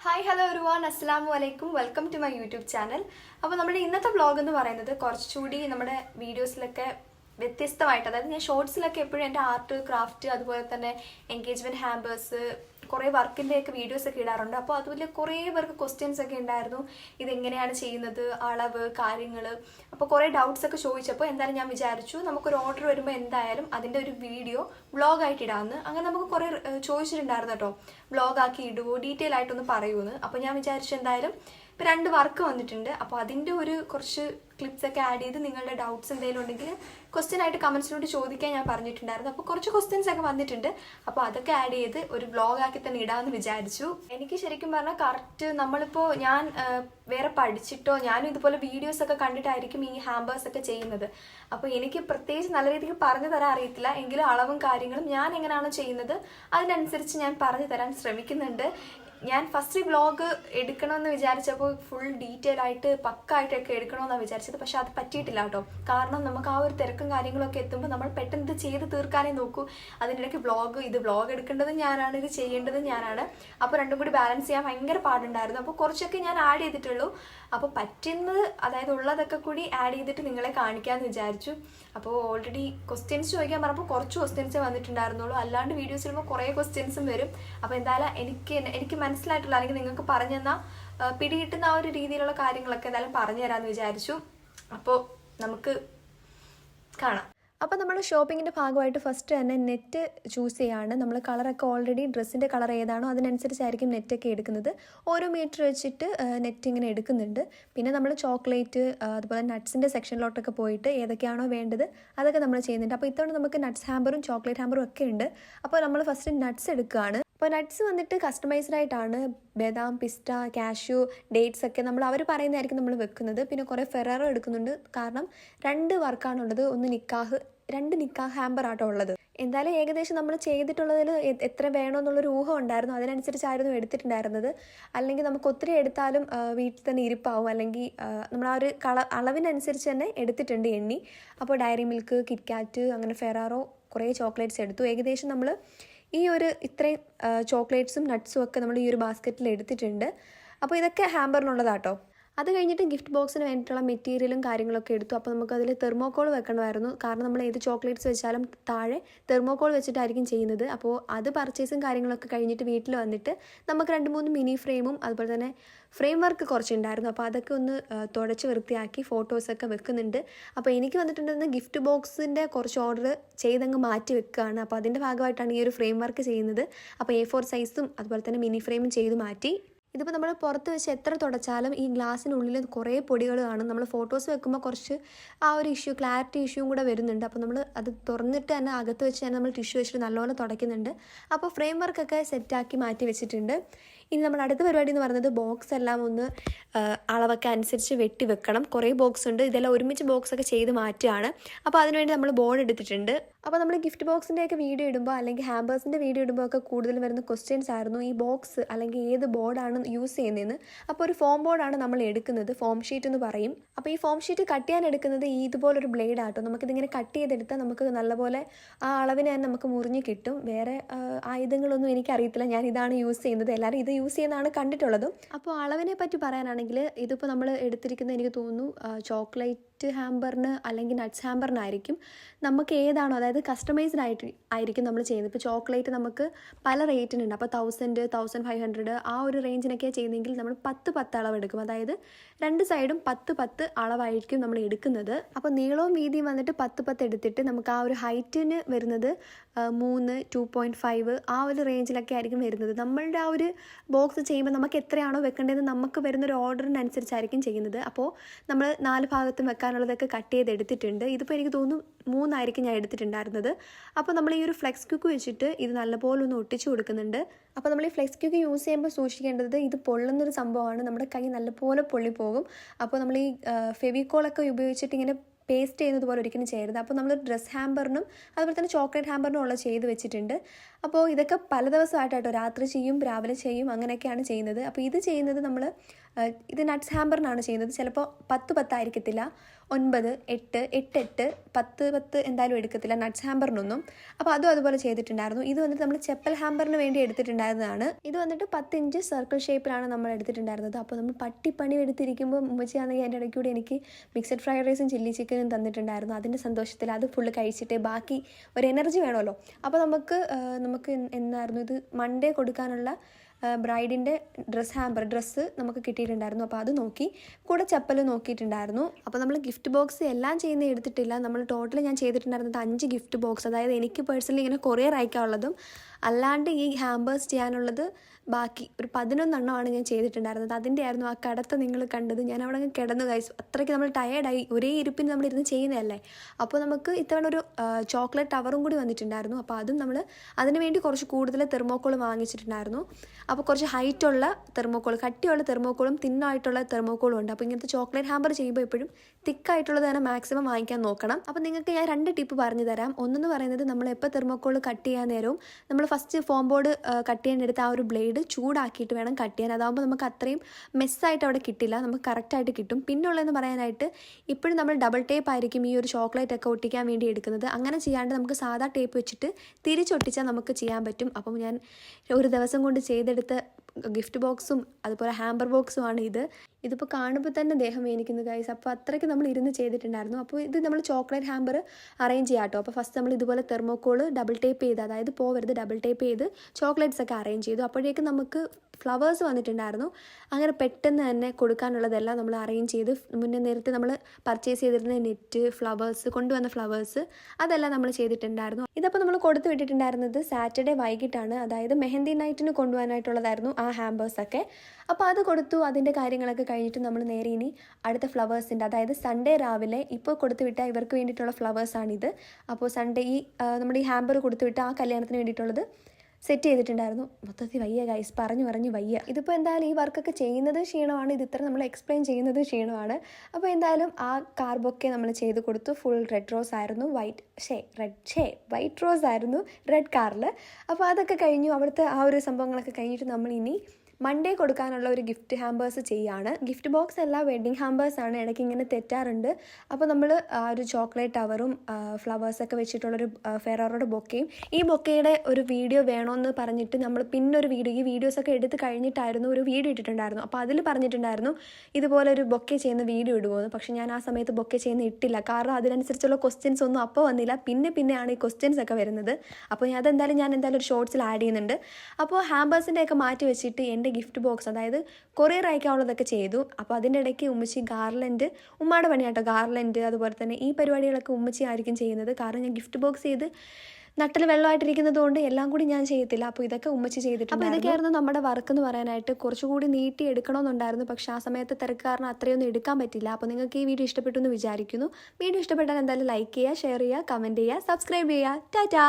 Hi hello ഒരുവാൻ അസ്സാം വലൈക്കും welcome to my YouTube channel അപ്പോൾ നമ്മുടെ ഇന്നത്തെ വ്ളോഗ് എന്ന് പറയുന്നത് കുറച്ചുകൂടി നമ്മുടെ വീഡിയോസിലൊക്കെ വ്യത്യസ്തമായിട്ട്. അതായത് ഞാൻ ഷോർട്സിലൊക്കെ എപ്പോഴും എന്റെ ആർട്ട് ക്രാഫ്റ്റ് അതുപോലെ തന്നെ എൻഗേജ്മെന്റ് ഹാമ്പേഴ്സ് കുറേ വർക്കിന്റെയൊക്കെ വീഡിയോസ് ഒക്കെ ഇടാറുണ്ട്. അപ്പോൾ അതുപോലെ കുറേ പേർക്ക് ക്വസ്റ്റ്യൻസ് ഒക്കെ ഉണ്ടായിരുന്നു. ഇതെങ്ങനെയാണ് ചെയ്യുന്നത്? അളവ് കാര്യങ്ങൾ. അപ്പോൾ കുറേ ഡൗട്ട്സ് ഒക്കെ ചോദിച്ചപ്പോൾ എന്തായാലും ഞാൻ വിചാരിച്ചു നമുക്കൊരു ഓർഡർ വരുമ്പോൾ എന്തായാലും അതിന്റെ ഒരു വീഡിയോ വ്ളോഗായിട്ട് ഇടാമെന്ന്. അങ്ങനെ നമുക്ക് കുറേ ചോദിച്ചിട്ടുണ്ടായിരുന്നു കേട്ടോ. വ്ളോഗാക്കി ഇടുവോ? ഡീറ്റെയിൽ ആയിട്ടൊന്ന് പറയുമെന്ന് അപ്പോൾ ഞാൻ വിചാരിച്ചു എന്തായാലും ഇപ്പം രണ്ട് വർക്ക് വന്നിട്ടുണ്ട്. അപ്പോൾ അതിന്റെ ഒരു കുറച്ച് ക്ലിപ്സ് ഒക്കെ ആഡ് ചെയ്ത് നിങ്ങളുടെ ഡൗട്ട്സ് എന്തെങ്കിലും ഉണ്ടെങ്കിൽ ക്വസ്റ്റ്യൻ ആയിട്ട് കമൻസിലോട്ട് ചോദിക്കാൻ ഞാൻ പറഞ്ഞിട്ടുണ്ടായിരുന്നു. അപ്പോൾ കുറച്ച് ക്വസ്റ്റ്യൻസ് ഒക്കെ വന്നിട്ടുണ്ട്. അപ്പോൾ അതൊക്കെ ആഡ് ചെയ്ത് ഒരു ബ്ലോഗാക്കി തന്നെ ഇടാമെന്ന് വിചാരിച്ചു. എനിക്ക് ശരിക്കും പറഞ്ഞാൽ കറക്റ്റ് നമ്മളിപ്പോൾ ഞാൻ വേറെ പഠിച്ചിട്ടോ ഞാനും ഇതുപോലെ വീഡിയോസ് ഒക്കെ കണ്ടിട്ടായിരിക്കും ഈ ഹാമ്പേഴ്സ് ഒക്കെ ചെയ്യുന്നത്. അപ്പോൾ എനിക്ക് പ്രത്യേകിച്ച് നല്ല രീതിക്ക് പറഞ്ഞു തരാൻ അറിയത്തില്ല. എങ്കിലും അളവും കാര്യങ്ങളും ഞാൻ എങ്ങനെയാണോ ചെയ്യുന്നത് അതിനനുസരിച്ച് ഞാൻ പറഞ്ഞു തരാൻ ശ്രമിക്കുന്നുണ്ട്. ഞാൻ ഫസ്റ്റ് വ്ലോഗ് എടുക്കണമെന്ന് വിചാരിച്ചപ്പോൾ ഫുൾ ഡീറ്റെയിൽ ആയിട്ട് പക്കായിട്ടൊക്കെ എടുക്കണമെന്നാണ് വിചാരിച്ചത്. പക്ഷെ അത് പറ്റിയിട്ടില്ല കേട്ടോ. കാരണം നമുക്ക് ആ ഒരു തിരക്കും കാര്യങ്ങളൊക്കെ എത്തുമ്പോൾ നമ്മൾ പെട്ടെന്ന് ഇത് ചെയ്ത് തീർക്കാനേ നോക്കൂ. അതിനിടയ്ക്ക് വ്ളോഗ് ഇത് വ്ളോഗ് എടുക്കേണ്ടത് ഞാനാണ് ഇത് ചെയ്യേണ്ടത് ഞാനാണ്. അപ്പോൾ രണ്ടും കൂടി ബാലൻസ് ചെയ്യാൻ ഭയങ്കര പാടുണ്ടായിരുന്നു. അപ്പോൾ കുറച്ചൊക്കെ ഞാൻ ആഡ് ചെയ്തിട്ടുള്ളൂ. അപ്പോൾ പറ്റുന്നത് അതായത് ഉള്ളതൊക്കെ കൂടി ആഡ് ചെയ്തിട്ട് നിങ്ങളെ കാണിക്കാമെന്ന് വിചാരിച്ചു. അപ്പോൾ ഓൾറെഡി ക്വസ്റ്റ്യൻസ് ചോദിക്കാൻ പറഞ്ഞപ്പോൾ കുറച്ച് ക്വസ്റ്റ്യൻസേ വന്നിട്ടുണ്ടായിരുന്നുള്ളൂ. അല്ലാണ്ട് വീഡിയോസ് ഇടുമ്പോൾ കുറേ ക്വസ്റ്റ്യൻസും വരും. അപ്പോൾ എന്തായാലും എനിക്ക് എനിക്ക് മനസ്സിലായിട്ടുള്ള അല്ലെങ്കിൽ നിങ്ങൾക്ക് പറഞ്ഞു തന്ന പിടികിട്ടുന്ന ആ ഒരു രീതിയിലുള്ള കാര്യങ്ങളൊക്കെ എന്തായാലും പറഞ്ഞു തരാമെന്ന് വിചാരിച്ചു. അപ്പോൾ നമുക്ക് കാണാം. അപ്പോൾ നമ്മൾ ഷോപ്പിങ്ങിന്റെ ഭാഗമായിട്ട് ഫസ്റ്റ് തന്നെ നെറ്റ് ചൂസ് ചെയ്യാണ്. നമ്മൾ കളറൊക്കെ ഓൾറെഡി ഡ്രസ്സിന്റെ കളർ ഏതാണോ അതിനനുസരിച്ചായിരിക്കും നെറ്റൊക്കെ എടുക്കുന്നത്. ഓരോ മീറ്റർ വെച്ചിട്ട് നെറ്റ് ഇങ്ങനെ എടുക്കുന്നുണ്ട്. പിന്നെ നമ്മൾ ചോക്ലേറ്റ് അതുപോലെ നട്ട്സിന്റെ സെക്ഷനിലോട്ടൊക്കെ പോയിട്ട് ഏതൊക്കെയാണോ വേണ്ടത് അതൊക്കെ നമ്മൾ ചെയ്യുന്നുണ്ട്. അപ്പോൾ ഇത്തവണ നമുക്ക് നട്ട്സ് ഹാമ്പറും ചോക്ലേറ്റ് ഹാമ്പറും ഒക്കെ ഉണ്ട്. അപ്പോൾ നമ്മൾ ഫസ്റ്റ് നട്ട്സ് എടുക്കുകയാണ്. അപ്പോൾ നട്ട്സ് വന്നിട്ട് കസ്റ്റമൈസ്ഡ് ആയിട്ടാണ്. ബദാം പിസ്റ്റ കാഷ്യൂ ഡേറ്റ്സ് ഒക്കെ നമ്മൾ അവർ പറയുന്നതായിരിക്കും നമ്മൾ വെക്കുന്നത്. പിന്നെ കുറേ ഫെറാറോ എടുക്കുന്നുണ്ട്. കാരണം രണ്ട് വർക്കാണുള്ളത് ഒന്ന് നിക്കാഹ് രണ്ട് നിക്കാഹ് ഹാമ്പർ ആട്ടോ ഉള്ളത്. എന്തായാലും ഏകദേശം നമ്മൾ ചെയ്തിട്ടുള്ളതിൽ എത്ര വേണമെന്നുള്ളൊരു ഊഹം ഉണ്ടായിരുന്നു. അതിനനുസരിച്ചായിരുന്നു എടുത്തിട്ടുണ്ടായിരുന്നത്. അല്ലെങ്കിൽ നമുക്ക് ഒത്തിരി എടുത്താലും വീട്ടിൽ തന്നെ ഇരിപ്പാവും. അല്ലെങ്കിൽ നമ്മൾ ആ ഒരു കള അളവിനനുസരിച്ച് തന്നെ എടുത്തിട്ടുണ്ട് എണ്ണി. അപ്പോൾ ഡയറി മിൽക്ക് കിറ്റ്കാറ്റ് അങ്ങനെ ഫെറാറോ കുറേ ചോക്ലേറ്റ്സ് എടുത്തു. ഏകദേശം നമ്മൾ ഈ ഒരു ഇത്രയും ചോക്ലേറ്റ്സും നട്ട്സും ഒക്കെ നമ്മൾ ഈ ഒരു ബാസ്ക്കറ്റിൽ എടുത്തിട്ടുണ്ട്. അപ്പോൾ ഇതൊക്കെ ഹാമ്പറിനുള്ളതാട്ടോ അത് കഴിഞ്ഞിട്ട് ഗിഫ്റ്റ് ബോക്സിന് വേണ്ടിയിട്ടുള്ള മെറ്റീരിയലും കാര്യങ്ങളൊക്കെ എടുത്തു. അപ്പോൾ നമുക്ക് അതിൽ തെർമോക്കോൾ വെക്കണമായിരുന്നു. കാരണം നമ്മൾ ഏത് ചോക്ലേറ്റ്സ് വെച്ചാലും താഴെ തെർമോക്കോൾ വെച്ചിട്ടായിരിക്കും ചെയ്യുന്നത്. അപ്പോൾ അത് പർച്ചേസും കാര്യങ്ങളൊക്കെ കഴിഞ്ഞിട്ട് വീട്ടിൽ വന്നിട്ട് നമുക്ക് രണ്ട് മൂന്ന് മിനി ഫ്രെയിമും അതുപോലെ തന്നെ ഫ്രെയിം വർക്ക് കുറച്ചുണ്ടായിരുന്നു. അപ്പോൾ അതൊക്കെ ഒന്ന് തുടച്ച് വൃത്തിയാക്കി ഫോട്ടോസൊക്കെ വെക്കുന്നുണ്ട്. അപ്പോൾ എനിക്ക് വന്നിട്ടുണ്ടെന്ന് ഗിഫ്റ്റ് ബോക്സിന്റെ കുറച്ച് ഓർഡർ ചെയ്തങ്ങ് മാറ്റി വെക്കുകയാണ്. അപ്പോൾ അതിന്റെ ഭാഗമായിട്ടാണ് ഈ ഒരു ഫ്രെയിം വർക്ക് ചെയ്യുന്നത്. അപ്പോൾ എ ഫോർ സൈസും അതുപോലെ തന്നെ മിനി ഫ്രെയിമും ചെയ്ത് മാറ്റി ഇതിപ്പോൾ നമ്മൾ പുറത്ത് വെച്ച് എത്ര തുടച്ചാലും ഈ ഗ്ലാസ്സിനുള്ളിൽ കുറേ പൊടികൾ കാണും. നമ്മൾ ഫോട്ടോസ് വെക്കുമ്പോൾ കുറച്ച് ആ ഒരു ഇഷ്യൂ ക്ലാരിറ്റി ഇഷ്യൂവും കൂടെ വരുന്നുണ്ട്. അപ്പോൾ നമ്മൾ അത് തുറന്നിട്ട് തന്നെ അകത്ത് വെച്ച് തന്നെ നമ്മൾ ടിഷ്യൂ വെച്ചിട്ട് നല്ലപോലെ തുടയ്ക്കുന്നുണ്ട്. അപ്പോൾ ഫ്രെയിം വർക്കൊക്കെ സെറ്റാക്കി മാറ്റി വെച്ചിട്ടുണ്ട്. ഇനി നമ്മൾ അടുത്ത പരിപാടി എന്ന് പറയുന്നത് ബോക്സ് എല്ലാം ഒന്ന് അളവൊക്കെ അനുസരിച്ച് വെട്ടി വെക്കണം. കുറേ ബോക്സ് ഉണ്ട്. ഇതെല്ലാം ഒരുമിച്ച് ബോക്സ് ഒക്കെ ചെയ്ത് മാറ്റുകയാണ്. അപ്പോൾ അതിനുവേണ്ടി നമ്മൾ ബോർഡ് എടുത്തിട്ടുണ്ട്. അപ്പോൾ നമ്മൾ ഗിഫ്റ്റ് ബോക്സിന്റെയൊക്കെ വീഡിയോ ഇടുമ്പോൾ അല്ലെങ്കിൽ ഹാമ്പേഴ്സിന്റെ വീഡിയോ ഇടുമ്പോൾ ഒക്കെ കൂടുതൽ വരുന്ന ക്വസ്റ്റ്യൻസ് ആയിരുന്നു. ഈ ബോക്സ് അല്ലെങ്കിൽ ഏത് ബോർഡാണ് യൂസ് ചെയ്യുന്നതെന്ന്. അപ്പോൾ ഒരു ഫോം ബോർഡാണ് നമ്മൾ എടുക്കുന്നത്. ഫോം ഷീറ്റ് എന്ന് പറയും. അപ്പോൾ ഈ ഫോം ഷീറ്റ് കട്ട് ചെയ്യാൻ എടുക്കുന്നത് ഈ ഇതുപോലൊരു ബ്ലേഡ് ആട്ടോ. നമുക്കിതിങ്ങനെ കട്ട് ചെയ്തെടുത്താൽ നമുക്ക് നല്ലപോലെ ആ അളവിനെ നമുക്ക് മുറിഞ്ഞ് കിട്ടും. വേറെ ആയുധങ്ങളൊന്നും എനിക്കറിയത്തില്ല. ഞാൻ ഇതാണ് യൂസ് ചെയ്യുന്നത്. എല്ലാവരും ഇത് യൂസ് ചെയ്യുന്നതാണ് കണ്ടിട്ടുള്ളതും. അപ്പോൾ അളവിനെ പറ്റി പറയാനാണെങ്കിൽ ഇതിപ്പോൾ നമ്മൾ എടുത്തിരിക്കുന്നത് എനിക്ക് തോന്നുന്നു ചോക്ലേറ്റ് ഹാമ്പറിന് അല്ലെങ്കിൽ നട്ട്സ് ഹാമ്പറിനായിരിക്കും നമുക്ക് ഏതാണോ അതായത് കസ്റ്റമൈസ്ഡ് ആയിട്ട് ആയിരിക്കും നമ്മൾ ചെയ്യുന്നത്. ഇപ്പോൾ ചോക്ലേറ്റ് നമുക്ക് പല റേറ്റിനുണ്ട്. അപ്പോൾ തൗസൻഡ് തൗസൻഡ് ഫൈവ് ഹൺഡ്രഡ് ആ ഒരു റേഞ്ചിനൊക്കെ ചെയ്യുന്നതെങ്കിൽ നമ്മൾ പത്ത് പത്ത് അളവെടുക്കും. അതായത് രണ്ട് സൈഡും പത്ത് പത്ത് അളവായിരിക്കും നമ്മൾ എടുക്കുന്നത്. അപ്പോൾ നീളവും വീതിയും വന്നിട്ട് പത്ത് പത്ത് എടുത്തിട്ട് നമുക്ക് ആ ഒരു ഹൈറ്റിന് വരുന്നത് മൂന്ന് ടു പോയിന്റ് ഫൈവ് ആ ഒരു റേഞ്ചിലൊക്കെ ആയിരിക്കും വരുന്നത്. നമ്മളുടെ ആ ഒരു ബോക്സ് ചെയ്യുമ്പോൾ നമുക്ക് എത്രയാണോ വെക്കേണ്ടത് നമുക്ക് വരുന്ന ഒരു ഓർഡറിനനുസരിച്ചായിരിക്കും ചെയ്യുന്നത്. അപ്പോൾ നമ്മൾ നാല് ഭാഗത്തും വെക്കാനുള്ളതൊക്കെ കട്ട് ചെയ്ത് എടുത്തിട്ടുണ്ട്. ഇതിപ്പോൾ എനിക്ക് തോന്നുന്നു മൂന്നായിരിക്കും ഞാൻ എടുത്തിട്ടുണ്ടായിരുന്നത്. അപ്പോൾ നമ്മൾ ഈ ഒരു ഫ്ലെക്സ് ക്യൂക്ക് വെച്ചിട്ട് ഇത് നല്ലപോലെ ഒന്ന് ഒട്ടിച്ചു കൊടുക്കുന്നുണ്ട്. അപ്പോൾ നമ്മൾ ഈ ഫ്ലെക്സ് ക്യൂക്ക് യൂസ് ചെയ്യുമ്പോൾ സൂക്ഷിക്കേണ്ടത് ഇത് പൊള്ളുന്നൊരു സംഭവമാണ്. നമ്മുടെ കൈ നല്ലപോലെ പൊള്ളിപ്പോകും. അപ്പോൾ നമ്മൾ ഈ ഫെവിക്കോളൊക്കെ ഉപയോഗിച്ചിട്ട് ഇങ്ങനെ പേസ്റ്റ് ചെയ്യുന്നത് പോലെ ഒരിക്കലും ചെയ്യരുത്. അപ്പോൾ നമ്മൾ ഡ്രസ് ഹാമ്പറിനും അതുപോലെ തന്നെ ചോക്ലേറ്റ് ഹാമ്പറിനും ഉള്ള ചെയ്ത് വെച്ചിട്ടുണ്ട്. അപ്പോൾ ഇതൊക്കെ പല ദിവസമായിട്ടോ രാത്രി ചെയ്യും രാവിലെ ചെയ്യും അങ്ങനെയൊക്കെയാണ് ചെയ്യുന്നത്. അപ്പോൾ ഇത് ചെയ്യുന്നത് നമ്മൾ ഇത് നട്ട്സ് ഹാമ്പറിനാണ് ചെയ്യുന്നത്. ചിലപ്പോൾ പത്ത് പത്തായിരിക്കത്തില്ല. ഒൻപത് എട്ട് എട്ട് എട്ട് പത്ത് പത്ത് എന്തായാലും എടുക്കത്തില്ല നട്ട്സ് ഹാമ്പറിനൊന്നും അപ്പോൾ അതും അതുപോലെ ചെയ്തിട്ടുണ്ടായിരുന്നു. ഇത് വന്നിട്ട് നമ്മൾ ചെപ്പൽ ഹാമ്പറിന് വേണ്ടി എടുത്തിട്ടുണ്ടായിരുന്നതാണ്. ഇത് വന്നിട്ട് പത്ത് ഇഞ്ച് സർക്കിൾ ഷേപ്പിലാണ് നമ്മൾ എടുത്തിട്ടുണ്ടായിരുന്നത്. അപ്പോൾ നമ്മൾ പട്ടിപ്പണി എടുത്തിരിക്കുമ്പോൾ ഉമ്മച്ചിയാണെങ്കിൽ എന്റെ ഇടയ്ക്ക് കൂടി എനിക്ക് മിക്സഡ് ഫ്രൈഡ് റൈസും ചില്ലി ചിക്കനും തന്നിട്ടുണ്ടായിരുന്നു. അതിന്റെ സന്തോഷത്തിൽ അത് ഫുള്ള് കഴിച്ചിട്ട് ബാക്കി ഒരു എനർജി വേണമല്ലോ. അപ്പോൾ നമുക്ക് നമുക്ക് എന്നായിരുന്നു ഇത്? മൺഡേ കൊടുക്കാനുള്ള ബ്രൈഡിന്റെ ഡ്രസ്സ് ഹാമ്പർ ഡ്രസ്സ് നമുക്ക് കിട്ടിയിട്ടുണ്ടായിരുന്നു. അപ്പോൾ അത് നോക്കി കൂടെ ചപ്പൽ നോക്കിയിട്ടുണ്ടായിരുന്നു. അപ്പോൾ നമ്മൾ ഗിഫ്റ്റ് ബോക്സ് എല്ലാം ചെയ്യുന്ന എടുത്തിട്ടില്ല. നമ്മൾ ടോട്ടൽ ഞാൻ ചെയ്തിട്ടുണ്ടായിരുന്നത് അഞ്ച് ഗിഫ്റ്റ് ബോക്സ് അതായത് എനിക്ക് പേഴ്സണലി ഇങ്ങനെ കൊറിയർ അയക്കാനുള്ളതും അല്ലാണ്ട് ഈ ഹാമ്പേഴ്സ് ചെയ്യാനുള്ളത് ബാക്കി ഒരു പതിനൊന്നെണ്ണമാണ് ഞാൻ ചെയ്തിട്ടുണ്ടായിരുന്നത്. അതിന്റെ ആയിരുന്നു ആ കടത്ത് നിങ്ങൾ കണ്ടത്. ഞാൻ അവിടെ കിടന്നു കഴിച്ചു അത്രയ്ക്ക് നമ്മൾ ടയേർഡായി ഒരേ ഇരുപ്പിന് നമ്മൾ ഇരുന്ന് ചെയ്യുന്നതല്ലേ? അപ്പോൾ നമുക്ക് ഇത്തവണ ഒരു ചോക്ലേറ്റ് ടവറും കൂടി വന്നിട്ടുണ്ടായിരുന്നു. അപ്പോൾ അതും നമ്മൾ അതിന് വേണ്ടി കുറച്ച് കൂടുതൽ തെർമോക്കോൾ വാങ്ങിച്ചിട്ടുണ്ടായിരുന്നു. അപ്പോൾ കുറച്ച് ഹൈറ്റുള്ള തെർമോക്കോൾ കട്ടിയുള്ള തെർമോക്കോളും തിന്നായിട്ടുള്ള തെർമോക്കോളും ഉണ്ട്. അപ്പോൾ ഇങ്ങനത്തെ ചോക്ലേറ്റ് ഹാമ്പർ ചെയ്യുമ്പോൾ എപ്പോഴും തിക്കായിട്ടുള്ളത് തന്നെ മാക്സിമം വാങ്ങിക്കാൻ നോക്കണം. അപ്പോൾ നിങ്ങൾക്ക് ഞാൻ രണ്ട് ടിപ്പ് പറഞ്ഞു തരാം. ഒന്നെന്ന് പറയുന്നത് നമ്മൾ എപ്പോൾ തെർമോക്കോൾ കട്ട് ചെയ്യാൻ നേരവും നമ്മൾ ഫസ്റ്റ് ഫോം ബോർഡ് കട്ട് ചെയ്യാൻ എടുത്ത ആ ഒരു ബ്ലേഡ് ചൂടാക്കിയിട്ട് വേണം കട്ട് ചെയ്യാൻ. അതാകുമ്പോൾ നമുക്ക് അത്രയും മെസ്സായിട്ട് അവിടെ കിട്ടില്ല. നമുക്ക് കറക്റ്റായിട്ട് കിട്ടും. പിന്നുള്ളതെന്ന് പറയാനായിട്ട് ഇപ്പോഴും നമ്മൾ ഡബിൾ ടേപ്പ് ആയിരിക്കും ഈ ഒരു ചോക്ലേറ്റ് ഒക്കെ ഒട്ടിക്കാൻ വേണ്ടി എടുക്കുന്നത്. അങ്ങനെ ചെയ്യാണ്ട് നമുക്ക് സാധാ ടേപ്പ് വെച്ചിട്ട് തിരിച്ചൊട്ടിച്ചാൽ നമുക്ക് ചെയ്യാൻ പറ്റും. അപ്പം ഞാൻ ഒരു ദിവസം കൊണ്ട് ചെയ്തെടുത്ത ഗിഫ്റ്റ് ബോക്സും അതുപോലെ ഹാമ്പർ ബോക്സും ആണ് ഇത്. ഇതിപ്പോൾ കാണുമ്പോൾ തന്നെ ദേഹം വേനിക്കുന്നു ഗൈസ് അപ്പോൾ അത്രയ്ക്ക് നമ്മൾ ഇരുന്ന് ചെയ്തിട്ടുണ്ടായിരുന്നു. അപ്പോൾ ഇത് നമ്മൾ ചോക്ലേറ്റ് ഹാമ്പർ അറേഞ്ച് ചെയ്യാം കേട്ടോ. അപ്പോൾ ഫസ്റ്റ് നമ്മൾ ഇതുപോലെ തെർമോക്കോൾ ഡബിൾ ടേപ്പ് ചെയ്ത് അതായത് പോവരുത് ഡബിൾ ടേപ്പ് ചെയ്ത് ചോക്ലേറ്റ്സ് ഒക്കെ അറേഞ്ച് ചെയ്തു. അപ്പോഴേക്കും നമുക്ക് ഫ്ലവേഴ്സ് വന്നിട്ടുണ്ടായിരുന്നു. അങ്ങനെ പെട്ടെന്ന് തന്നെ കൊടുക്കാനുള്ളതെല്ലാം നമ്മൾ അറേഞ്ച് ചെയ്ത് മുന്നേ നേരത്തെ നമ്മൾ പർച്ചേസ് ചെയ്തിരുന്ന നെറ്റ് ഫ്ലവേഴ്സ് കൊണ്ടുവന്ന ഫ്ലവേഴ്സ് അതെല്ലാം നമ്മൾ ചെയ്തിട്ടുണ്ടായിരുന്നു. ഇതപ്പോൾ നമ്മൾ കൊടുത്തു വിട്ടിട്ടുണ്ടായിരുന്നത് സാറ്റർഡേ വൈകിട്ടാണ്. അതായത് മെഹന്തി നൈറ്റിന് കൊണ്ടുപോകാനായിട്ടുള്ളതായിരുന്നു. ആ ഹാമ്പേഴ്സൊക്കെ അപ്പോൾ അത് കൊടുത്തു അതിന്റെ കാര്യങ്ങളൊക്കെ കഴിഞ്ഞിട്ട് നമ്മൾ നേരെ ഇനി അടുത്ത ഫ്ലവേഴ്സിന്റെ അതായത് സൺഡേ രാവിലെ ഇപ്പോൾ കൊടുത്തു വിട്ട ഇവർക്ക് വേണ്ടിയിട്ടുള്ള ഫ്ലവേഴ്സാണിത്. അപ്പോൾ സൺഡേ ഈ നമ്മുടെ ഈ ഹാമ്പർ കൊടുത്തു വിട്ട ആ കല്യാണത്തിന് വേണ്ടിയിട്ടുള്ളത് സെറ്റ് ചെയ്തിട്ടുണ്ടായിരുന്നു. മൊത്തത്തിൽ വയ്യ ഗൈസ് പറഞ്ഞു പറഞ്ഞു വയ്യ. ഇതിപ്പോൾ എന്തായാലും ഈ വർക്കൊക്കെ ചെയ്യുന്നത് ക്ഷീണമാണ്. ഇത് ഇത്ര നമ്മൾ എക്സ്പ്ലെയിൻ ചെയ്യുന്നത് ക്ഷീണമാണ്. അപ്പോൾ എന്തായാലും ആ കാർബൊക്കെ നമ്മൾ ചെയ്ത് കൊടുത്തു. ഫുൾ റെഡ് റോസ് ആയിരുന്നു. വൈറ്റ് ഷേ റെഡ് ഷേ വൈറ്റ് റോസ് ആയിരുന്നു റെഡ് കാറിൽ അപ്പോൾ അതൊക്കെ കഴിഞ്ഞു. അവിടുത്തെ ആ ഒരു സംഭവങ്ങളൊക്കെ കഴിഞ്ഞിട്ട് നമ്മൾ ഇനി മൺഡേ കൊടുക്കാനുള്ള ഒരു ഗിഫ്റ്റ് ഹാമ്പേഴ്സ് ചെയ്യാണ്. ഗിഫ്റ്റ് ബോക്സ് അല്ല വെഡ്ഡിങ് ഹാമ്പേഴ്സ് ആണ്. ഇടയ്ക്ക് ഇങ്ങനെ തെറ്റാറുണ്ട്. അപ്പോൾ നമ്മൾ ഒരു ചോക്ലേറ്റ് ടവറും ഫ്ലവേഴ്സൊക്കെ വെച്ചിട്ടുള്ളൊരു ഫെറാറോയുടെ ബൊക്കയും ഈ ബൊക്കയുടെ ഒരു വീഡിയോ വേണമെന്ന് പറഞ്ഞിട്ട് നമ്മൾ പിന്നെ ഒരു വീഡിയോ ഈ വീഡിയോസൊക്കെ എടുത്ത് കഴിഞ്ഞിട്ടായിരുന്നു ഒരു വീഡിയോ ഇട്ടിട്ടുണ്ടായിരുന്നു. അപ്പോൾ അതിൽ പറഞ്ഞിട്ടുണ്ടായിരുന്നു ഇതുപോലെ ഒരു ബൊക്കെ ചെയ്യുന്ന വീഡിയോ ഇടുമെന്ന് പക്ഷേ ഞാൻ ആ സമയത്ത് ബൊക്കെ ചെയ്യുന്ന ഇട്ടില്ല. കാരണം അതിനനുസരിച്ചുള്ള ക്വസ്റ്റ്യൻസ് ഒന്നും അപ്പോൾ വന്നില്ല. പിന്നെ പിന്നെയാണ് ഈ ക്വസ്റ്റ്യൻസ് ഒക്കെ വരുന്നത്. അപ്പോൾ ഞാൻ അതെന്തായാലും ഞാൻ എന്തായാലും ഒരു ഷോർട്സിൽ ആഡ് ചെയ്യുന്നുണ്ട്. അപ്പോൾ ഹാമ്പേഴ്സിന്റെയൊക്കെ മാറ്റി വെച്ചിട്ട് എന്റെ ഗിഫ്റ്റ് ബോക്സ് അതായത് കൊറിയർ അയക്കാനുള്ളതൊക്കെ ചെയ്തു. അപ്പോൾ അതിന്റെ ഇടയ്ക്ക് ഉമ്മച്ചി ഗാർലൻഡ് ഉമ്മയുടെ പണിയാട്ടോ ഗാർലൻഡ് അതുപോലെ തന്നെ ഈ പരിപാടികളൊക്കെ ഉമ്മച്ചി ആയിരിക്കും ചെയ്യുന്നത്. കാരണം ഞാൻ ഗിഫ്റ്റ് ബോക്സ് ചെയ്ത് നട്ടിൽ വെള്ളമായിട്ടിരിക്കുന്നത് കൊണ്ട് എല്ലാം കൂടി ഞാൻ ചെയ്യത്തില്ല. അപ്പോൾ ഇതൊക്കെ ഉമ്മച്ചി ചെയ്തിട്ടുണ്ട് അപ്പോൾ ഇതൊക്കെയായിരുന്നു നമ്മുടെ വർക്ക് എന്ന് പറയാനായിട്ട് കുറച്ചുകൂടി നീട്ടി എടുക്കണമെന്നുണ്ടായിരുന്നു. പക്ഷേ ആ സമയത്ത് തിരക്ക് കാരണം അത്രയൊന്നും എടുക്കാൻ പറ്റില്ല. അപ്പോൾ നിങ്ങൾക്ക് ഈ വീഡിയോ ഇഷ്ടപ്പെട്ടു എന്ന് വിചാരിക്കുന്നു. വീഡിയോ ഇഷ്ടപ്പെട്ടാൽ എന്തായാലും ലൈക്ക് ചെയ്യുക ഷെയർ ചെയ്യുക കമന്റ് ചെയ്യുക സബ്സ്ക്രൈബ് ചെയ്യുക. ടാറ്റാ!